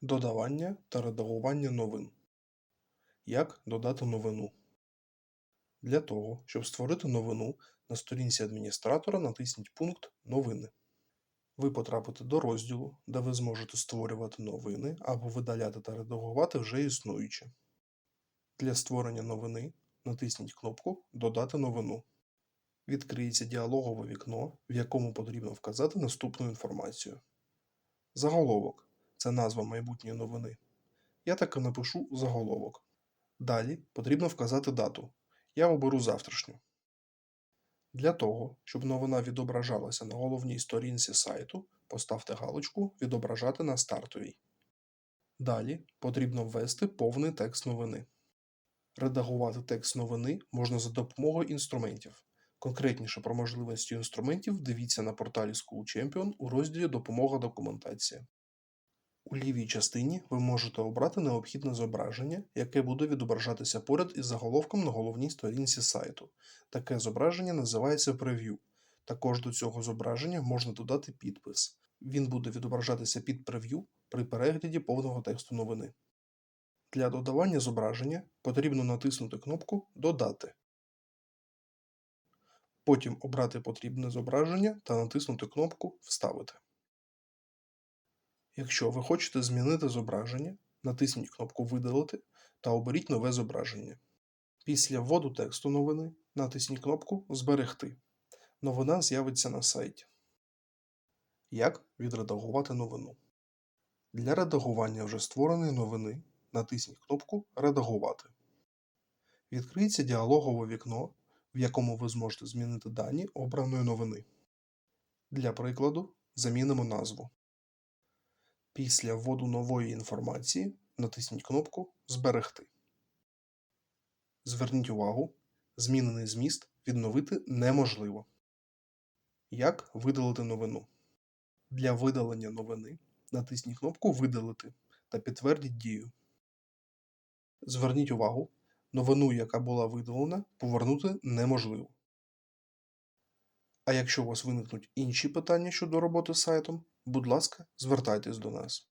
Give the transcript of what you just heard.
Додавання та редагування новин. Як додати новину? Для того, щоб створити новину, на сторінці адміністратора натисніть пункт Новини. Ви потрапите до розділу, де ви зможете створювати новини або видаляти та редагувати вже існуючі. Для створення новини натисніть кнопку Додати новину. Відкриється діалогове вікно, в якому потрібно вказати наступну інформацію. Заголовок це назва майбутньої новини. Я так і напишу заголовок. Далі потрібно вказати дату. Я оберу завтрашню. Для того, щоб новина відображалася на головній сторінці сайту, поставте галочку Відображати на стартовій. Далі потрібно ввести повний текст новини. Редагувати текст новини можна за допомогою інструментів. Конкретніше про можливості інструментів дивіться на порталі School Champion у розділі Допомога документація. У лівій частині ви можете обрати необхідне зображення, яке буде відображатися поряд із заголовком на головній сторінці сайту. Таке зображення називається прев'ю. Також до цього зображення можна додати підпис. Він буде відображатися під прев'ю при перегляді повного тексту новини. Для додавання зображення потрібно натиснути кнопку Додати. Потім обрати потрібне зображення та натиснути кнопку Вставити. Якщо ви хочете змінити зображення, натисніть кнопку Видалити та оберіть нове зображення. Після вводу тексту новини натисніть кнопку Зберегти. Новина з'явиться на сайті. Як відредагувати новину? Для редагування вже створеної новини натисніть кнопку Редагувати. Відкриється діалогове вікно, в якому ви зможете змінити дані обраної новини. Для прикладу, замінимо назву. Після вводу нової інформації натисніть кнопку Зберегти. Зверніть увагу, змінений зміст відновити неможливо. Як видалити новину? Для видалення новини натисніть кнопку Видалити та підтвердіть дію. Зверніть увагу, новину, яка була видалена, повернути неможливо. А якщо у вас виникнуть інші питання щодо роботи з сайтом, будь ласка, звертайтесь до нас.